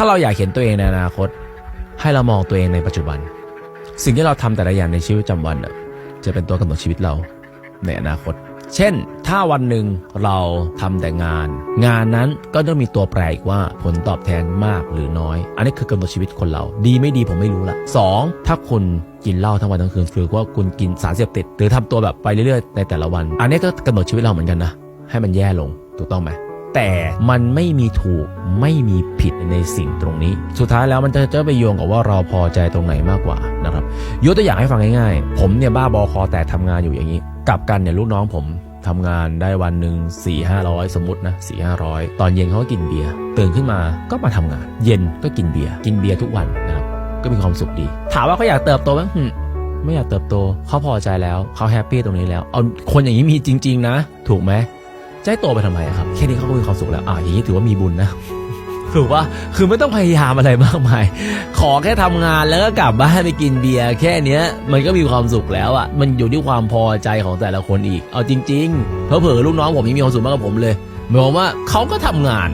ถ้าเราอยากเห็นตัวเองในอนาคต ให้เรามองตัวเองในปัจจุบัน สิ่งที่เราทำแต่ละอย่างในชีวิตประจำวันจะเป็นตัวกำหนดชีวิตเราในอนาคต เช่น ถ้าวันหนึ่งเราทำแต่งาน งานนั้นก็ต้องมีตัวแปรอีกว่าผลตอบแทนมากหรือน้อย อันนี้คือกำหนดชีวิตคนเรา ดีไม่ดีผมไม่รู้ละสองถ้าคุณกินเหล้าทั้งวันทั้งคืนหรือว่าคุณกินสารเสพติด หรือทำตัวแบบไปเรื่อยๆในแต่ละวัน อันนี้ก็กำหนดชีวิตเราเหมือนกันนะให้มันแย่ลงถูกต้องไหม แต่มันไม่มีถูกไม่มีผิดในสิ่งตรงนี้ สุดท้ายแล้วมันจะจะไปโยงกับว่าเราพอใจตรงไหนมากกว่านะครับยกตัวอย่างให้ฟังง่ายๆ ผมเนี่ยบ้าบอคอแต่ทำงานอยู่อย่างนี้ กลับกันเนี่ยลูกน้องผมทำงานได้วันหนึ่งสี่ห้าร้อยสมมตินะสี่ห้าร้อยตอนเย็นเขาก็กินเบียร์ตื่นขึ้นมาก็มาทำงาน เย็นก็กินเบียร์กินเบียร์ทุกวันนะครับก็มีความสุขดี ถามว่าเขาอยากเติบโตไหมไม่อยากเติบโตเขาพอใจแล้วเขาแฮปปี้ตรงนี้แล้วเอาคนอย่างนี้มีจริง ๆ นะ ถูกไหม จะให้โตไปทำไมครับ แค่นี้เขาก็มีความสุขแล้วอ่าอย่างนี้ถือว่ามีบุญนะถูกว่าคือไม่ต้องพยายามอะไรมากมาย ขอแค่ทำงานแล้วก็กลับบ้านไปกินเบียร์แค่เนี้ย มันก็มีความสุขแล้วอะ มันอยู่ที่ความพอใจของแต่ละคนอีก เอาจริงๆเพอเผลอลูกน้องผมยังมีความสุขมากกว่าผมเลยหมายความว่าเขาก็ทำงาน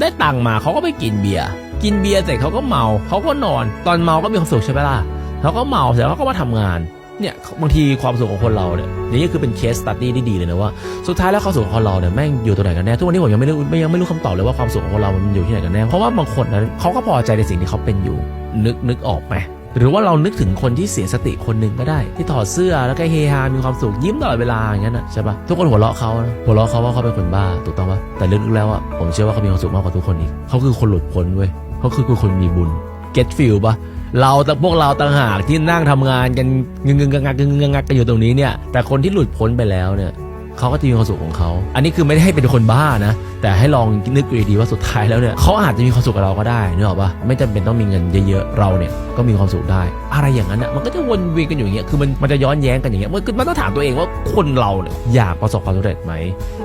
ได้ตังค์มาเขาก็ไปกินเบียร์กินเบียร์เสร็จเขาก็เมาเขาก็นอน ตอนเมาก็มีความสุขใช่ไหมล่ะเขาก็เมาเสร็จแล้วเขาก็มาทำงาน เนี่ยบางทีความสุขของคนเราเนี่ยนี่คือเป็นเคสสตัดดี้ที่ดีเลยนะว่าสุดท้ายแล้วความสุขของคนเราเนี่ยแม่งอยู่ตรงไหนกันแน่ทุกวันนี้ผมยังไม่รู้ยังไม่รู้คำตอบเลยว่าความสุขของคนเรามันอยู่ที่ไหนกันแน่เพราะว่าบางคนนะเขาก็พอใจในสิ่งที่เขาเป็นอยู่ นึกนึกออกไหมหรือว่าเรานึกถึงคนที่เสียสติคนหนึ่งก็ได้ ที่ถอดเสื้อแล้วก็เฮฮา มีความสุขยิ้มตลอดเวลาอย่างนั้นนะใช่ปะทุกคนหัวเราะเขานะหัวเราะเขาว่าเขาเป็นคนบ้าถูกต้องปะแต่ลึกๆแล้วอะผมเชื่อว่าเขามีความสุขมากกว่าทุกคนอีกเขาคือคนหลุดพ้นเว้ยเขาคือคนมีบุญ get feel ปะ เราแต่พวกเราต่างหากที่นั่งทำงานกันงึงงึงงักงักงึงงึงงักกันอยู่ตรงนี้เนี่ย แต่คนที่หลุดพ้นไปแล้วเนี่ยเขาก็จะมีความสุขของเขา อันนี้คือไม่ได้ให้เป็นคนบ้านะ แต่ให้ลองนึกดีๆว่าสุดท้ายแล้วเนี่ยเขาอาจจะมีความสุขกับเราก็ได้นึกออกปะไม่จำเป็นต้องมีเงินเยอะๆ เราเนี่ยก็มีความสุขได้ อะไรอย่างนั้นอะมันก็จะวนเวียนกันอยู่อย่างเงี้ย คือมันมันจะย้อนแย้งกันอย่างเงี้ย มันคือมันต้องถามตัวเองว่าคนเราเนี่ยอยากประสบความสำเร็จไหม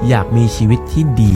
อยากมีชีวิตที่ดี